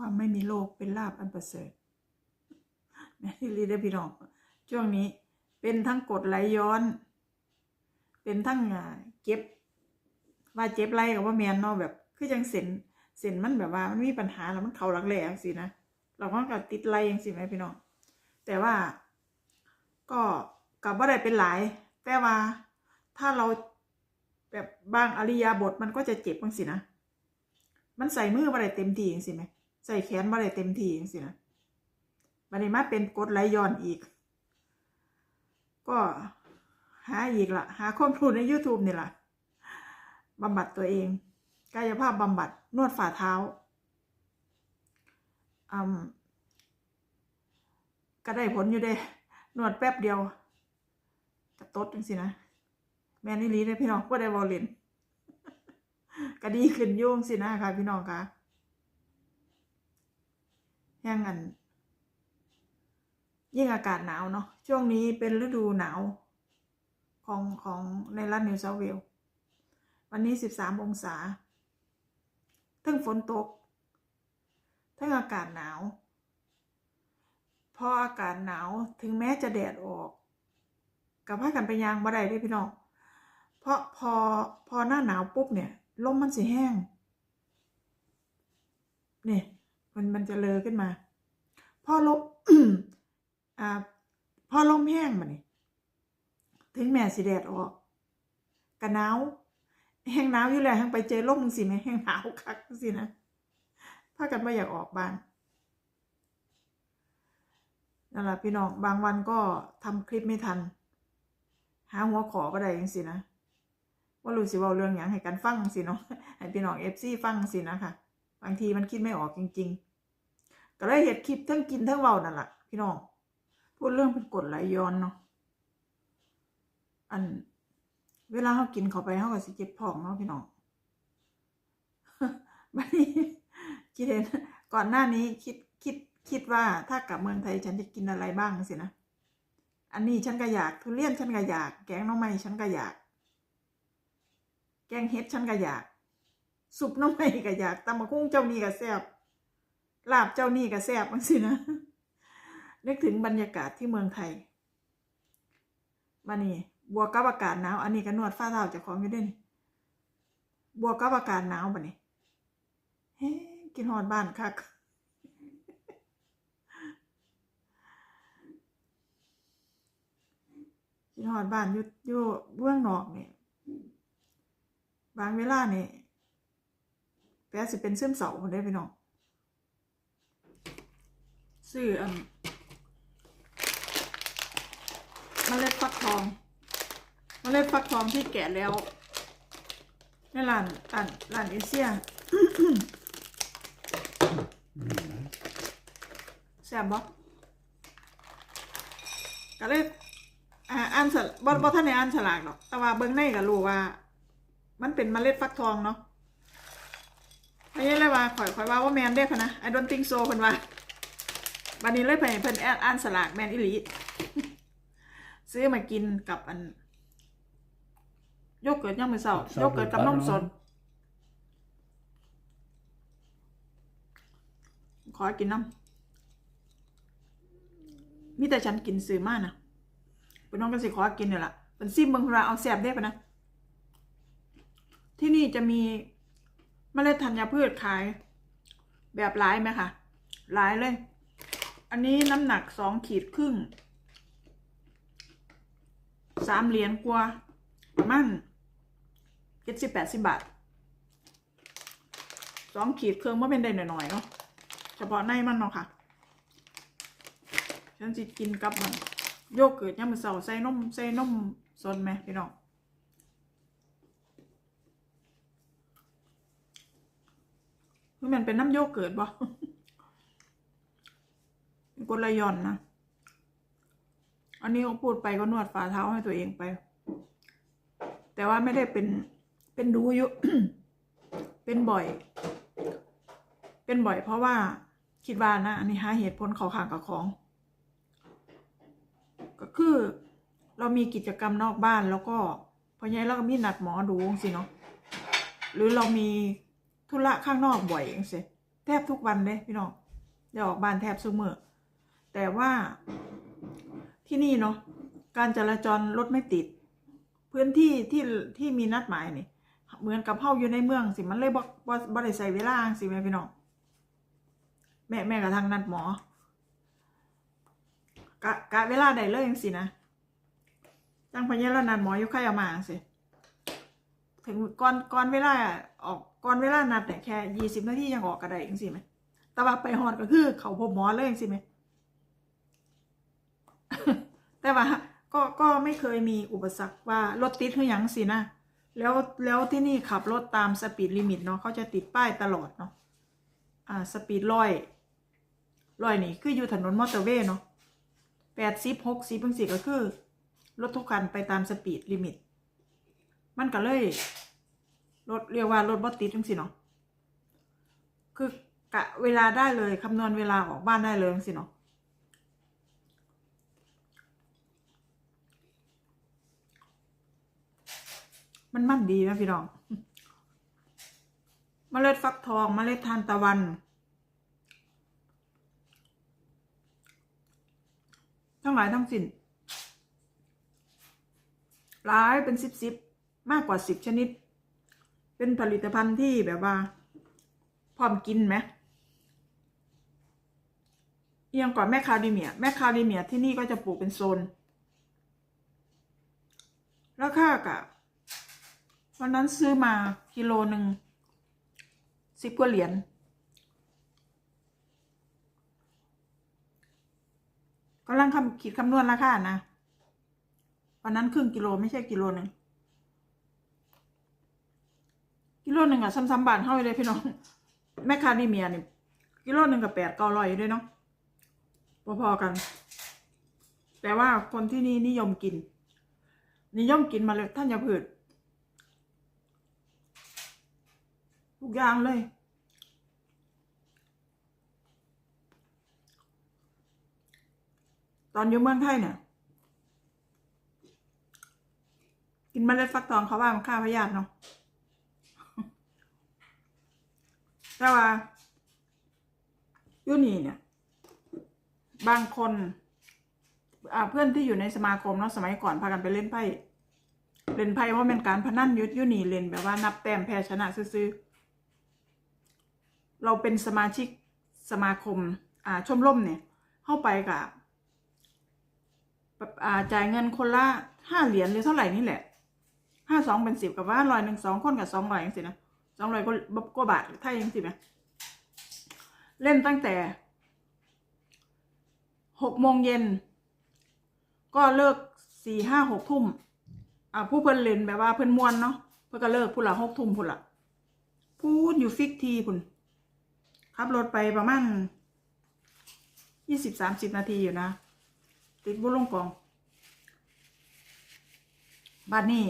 ความไม่มีโรคเป็นลาบอันประเสริฐแม่ที่รีได้พี่น้อง ช่วงนี้เป็นทั้งกดไหลย้อน เป็นทั้งเจ็บ ว่าเจ็บไหลกับว่าแมนนาะแบบ คือจังเส้นเส้นมันแบบว่ามันมีปัญหาแล้วมันเข่าหลักแหลงสินะเราก็กับติดไหลยังสิไหมพี่น้อง แต่ว่า ก็กับว่าได้เป็นหลาย แต่ว่าถ้าเราแบบบางอริยาบทมันก็จะเจ็บบางสินะ มันใส่มือบ่ได้เต็มที่จังสิไหม ใส่แขนบ่ได้เต็มที่จังสินะบัดนี้มาเป็นกดไหลย้อนอีก ก็หาอีกละหาข้อมูลใน YouTube นี่ละบำบัดตัวเอง กายภาพบำบัดนวดฝ่าเท้าอืมก็ได้ผลอยู่เด้นวดแป๊บเดียวกระตดจังสินะ แม่นี่ลีได้พี่น้องก็ได้วอลเลนก็ดีขึ้นยุ่งสินะค่ะพี่น้องค่ะ ยังงันยิ่งอากาศหนาวเนาะช่วงนี้เป็นฤดูหนาว ของของในรัฐนิวเซาเวลส์วันนี้สิบสามองศาทั้งฝนตก ทั้งอากาศหนาว พออากาศหนาวถึงแม้จะแดดออกกับพากันไปยางบ่ได้เด้พี่น้องเพราะพอพอหน้าหนาวปุ๊บเนี่ยลมมันสิแห้งเนี่ย มันมันจะเลอขึ้นมา พอลมอ่าพอลมแห้งมาเนี่ถึงแม่สิแดดออกกะหนาวแห้งหนาวอยู่แล้วแห้งไปเจอลมสิแม่แห้งหนาวคักสินะพากันไม่อยากออกบ้านนั่นแหละพี่น้องบางวันก็ทำคลิปไม่ทัน หาหัวขอก็ได้ยังสินะว่ารู้สิว่าเรื่องอย่างให้กันฟังสิเนาะให้พี่น้องเอฟซีฟังสินะค่ะ บางทีมันคิดไม่ออกจริง ๆ ก็เลยเห็ดคลิปทั้งกินทั้งเว้านั่นแหละพี่น้อง พูดเรื่องเป็นกรดไหลย้อนเนาะ อัน เวลาเขากินเข้าไปเขาก็สิเจ็บท้องเนาะพี่น้องบัดนี้คิดเห็นก่อนหน้านี้คิดคิดคิดว่าถ้ากลับเมืองไทยฉันจะกินอะไรบ้างสินะ อันนี้ฉันก็อยาก ทุเรียนฉันก็อยาก แกงน้องไม้ฉันก็อยาก แกงเห็ดฉันก็อยาก สุปน้องไม้ก็อยากตำมะกุ้งเจ้านี่ก็แซ่บลาบเจ้านี่ก็แซ่บจังสินะนึกถึงบรรยากาศที่เมืองไทยมานี่บวกกับอากาศหนาวอันนี้ก็นวดฝ้าเท้าจะของอยู่ด้วยนี่บวกกับอากาศหนาวบัดนี้เฮ้กินหอดบ้านคักกินหอดบ้านอยู่อยู่เบื้องนอกนี่บางเวลานี่ แปลสิเป็นซึมเศร้าคนได้พี่น้องซื้ออันเมล็ดฟักทองเมล็ดฟักทองที่แก่แล้วในร้านร้านร้านเอเชียแซ่บบ่ก็เลยอ่าอ่านสลบ่บ่ท่านในอ่านฉลากหรอก แต่ว่าเบิ่งในก็รู้ว่า มันเป็นเมล็ดฟักทองเนาะ ไม่ใช่เลยว่าข่อยข่อยว่าว่าแมนได้พะนะ I don't think so เพิ่นว่าบัดนี้เลยไปให้เพิ่นอ่านอ่านสลากแมนอีหลีซื้อมากินกับอันโยเกิร์ตย่างมือเสาโยเกิร์ตกับนมสดขอกินน้ำมีแต่ฉันกินซื้อมานะเป็นน้องกันสิขอกินเนี่ยละเป็นซิมเบิงพราเอาแสบได้ปะนะ ที่นี่จะมี มเมล็ดธัญพืชขาย แบบหลายไหมคะหลายเลย อันนี้น้ำหนักสองขีดครึ่งสามเหรียญกว่าประมาณเจ็ดสิบแปดสิบบาทสองขีดเครื่องว่าเป็นได้หน่อยๆเนาะเฉพาะในมันเนาะค่ะ ฉันจะกินกับมันโยเกิร์ตย่างมือเสาใส่นมใส่นมสนไหมพี่น้อง มันเป็นน้ำโยเกิร์ตบ่เป็นกลยอนนะ อันนี้เขาพูดไปก็นวดฝ่าเท้าให้ตัวเองไป แต่ว่าไม่ได้เป็นเป็นดูอยู่เป็นบ่อย เป็นบ่อยเพราะว่าคิดว่านะ อันนี้หาเหตุผลเขาขางกับของ ก็คือเรามีกิจกรรมนอกบ้านแล้วก็พอยัยเราก็มีนัดหมอดูสิเนาะหรือเรามี ธุระข้างนอกบ่อยเองเงี้ยแทบทุกวันเลยพี่น้องได้ออกบ้านแทบทุกมือแต่ว่าที่นี่เนาะการจราจรรถไม่ติด พื้นที่ที่ที่มีนัดหมายนี่ เหมือนกับเฮาอยู่ในเมืองสิมันเลยบ่บ่บ่ได้ใส่เวลาสิแม่พี่น้องแม่แม่กับทางนัดหมอกะกะเวลาใดเลยจังสินะจังพะเยแล้วนัดหมออยู่ใครเอามาสิถึงก่อนก่อนเวลาออก ก่อนเวลานัดเนี่ยแค่ยี่สิบนาทียังออกก็ได้จังสิไหมแต่ว่าไปฮอดก็คือ เขาพบหมอเลยจังสิไหมแต่ว่าก็ก็ไม่เคยมีอุปสรรคว่ารถติดคือยังสินะแล้วแล้วที่นี่ขับรถตามสปีดลิมิตเนาะเขาจะติดป้ายตลอดเนาะอ่าสปีดร้อยร้อยนี่คืออยู่ถนนมอเตอร์เวย์เนาะแปดสิบหกสิบบางสิก็คือ รถทุกคันไปตามสปีดลิมิต มันก็เลย รถเรียกว่ารถบอติดจังสิเนาะคือกะเวลาได้เลยคำนวณเวลาออกบ้านได้เลยจังสิเนาะมันมันดีนะพี่น้องเมล็ดฟักทองเมล็ดทานตะวัน ทั้งหลายทั้งสิ้นหลายเป็นสิบสิบมากกว่าสิบชนิด เป็นผลิตภัณฑ์ที่แบบว่า พร้อมกินไหมเอียงก่อนแม่คาเดเมีย แม่คาเดเมียที่นี่ก็จะปลูกเป็นโซน แล้วค่ากะวันนั้นซื้อมากิโลหนึ่งสิบกว่าเหรียญกำลังคำคิดคำนวณราคานะวันนั้นครึ่งกิโลไม่ใช่กิโลหนึ่ง กิโลหนึ่งอะซ้ำๆบาทเท่าเลยพี่น้อง แมคคาเดเมียนี่กิโลหนึ่งกับแปดเก้าร้อยด้วยเนาะพอๆกัน แต่ว่าคนที่นี่นิยมกิน นิยมกินมาเลยท่านอย่าผืดทุกอย่างเลยตอนอยู่เมืองไทยเนี่ยกินมเมล็ดฟักทองเขาว่ามันฆ่าพยาธิเนาะ แต่ว่าอยู่นี่เนี่ย บางคนเพื่อนที่อยู่ในสมาคมเนาะสมัยก่อนพากันไปเล่นไพ่เล่นไพ่ว่าเป็นการพนันยุดยุนี่เล่นแบบว่านับแต้มแพ้ชนะซื้อเราเป็นสมาชิกสมาคม อ่าชมรมเนี่ย เข้าไปกับอ่าจ่ายเงินคนละห้าเหรียญหรือเท่าไหร่นี่แหละห้าสองเป็นสิบกับว่าร้อยหนึ่งสองคนกับสองร้อยอย่างสินะ สองร้อยก็ก็บาทไทยยังสิไหมเล่นตั้งแต่หกโมงเย็น ก็เลิกสี่ห้าหกทุ่มอ่าผู้เพิ่นเล่นแบบว่าเพิ่นมวนเนาะเพิ่นก็เลิกพุ่นละหกทุ่มพุ่นละพูดอยู่ฟิกทีพุ่นขับรถไปประมาณยี่สิบสามสิบนาทีอยู่นะ ติดบุลงกองบัดนี้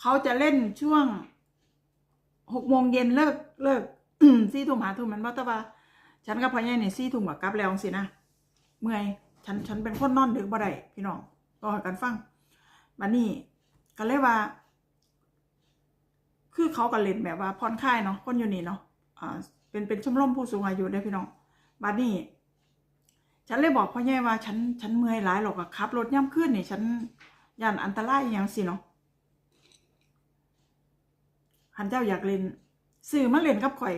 เขาจะเล่นช่วง หกโมงเย็นเลิกเลิกสี่ทุ่มหาทุ่มมันว่าแต่ว่า ฉันกับพ่อใหญ่เนี่ยสี่ทุ่มกับกลับแล้วสินะเมื่อยฉันฉันเป็นคนนอนดึกบ่ได้พี่น้องต่อกันฟังบัดนี้ก็เลยว่า คือเขาก็เล่นแบบว่าผ่อนคลายเนาะคนอยู่นี่เนาะอ่าเป็นเป็นชมรมผู้สูงอายุได้พี่น้องบัดนี้ ฉันเลยบอกพ่อใหญ่ว่า ฉันฉันเมื่อยหลายหรอกอะขับรถย่ำขึ้นนี่ฉันย่านอันตรายอย่างสิเนาะ หันเจ้าอยากเล่นซื้อมาเล่นกับข่อย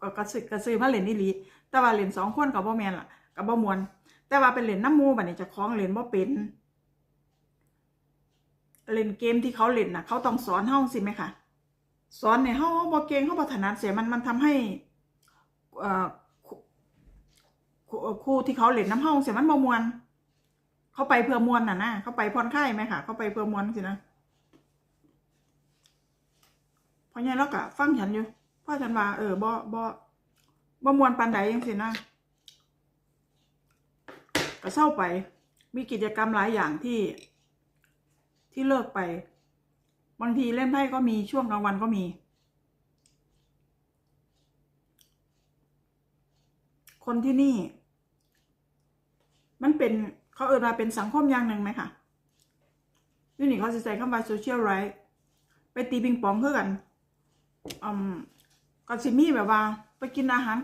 ก็กระซื้อกระซื้อมาเล่นนี่ลีแต่ว่าเล่นสองคนกับบ่แมนล่ะกับบ่มวน แต่ว่าเป็นเล่นน้ำมูบัดนี้จะคล้องเล่นบ่เป็นเล่นเกมที่เขาเล่นน่ะเขาต้องสอนเฮาสิไหมคะสอนในเฮาเฮาบ่เก่งเฮาบ่ถนัดเสียมันมันทำให้อ่อครูครูที่เขาเล่นน้ำเฮาเสียมันบ่มวน เขาไปเพื่อมวนน่ะนะเขาไปผ่อนคลายไหมคะเขาไปเพื่อมวนสินะเพราะงั้นแล้วก็ฟังฉันอยู่พ่อฉันว่าเออบ่บ่บ่มวนปานใดยังสินะก็เศร้าไป มีกิจกรรมหลายอย่างที่ ที่เลิกไป บางทีเล่นไพ่ก็มีช่วงกลางวันก็มี คนที่นี่ มันเป็นเขาเอ่ยมาเป็นสังคมอย่างหนึ่งไหมคะนี่นี่เขาจะใส่คำว่า social right ไปตีปิงปองเพื่อกัน อืมก็สิมีแบบว่า ไปกินอาหาร